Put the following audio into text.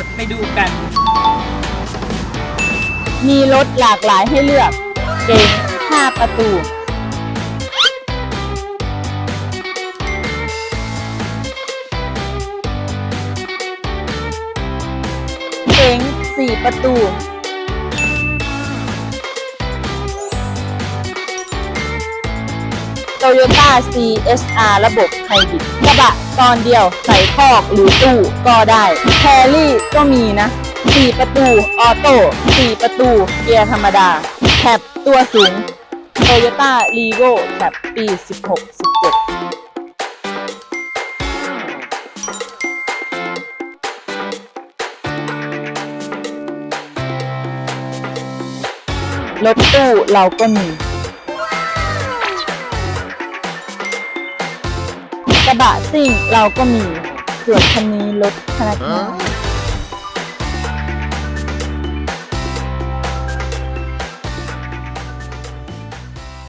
ตรไปดูกัน มีรถหลากหลายให้เลือก เก๋ง5ประตู เก๋ง4ประตู โตโยต้า CSR ระบบไฮบริดกระบะตอนเดียวใส่คอกหรือตู้ก็ได้แครี่ก็มีนะ 4 ประตูออโต้4ประตูเกียร์ธรรมดาแคปตัวสูงโตโยต้ารีโวแคปปี 16-17รถตู้เราก็มี กระบะซิ่งเราก็มีส่วนคันนี้รถพนักงาน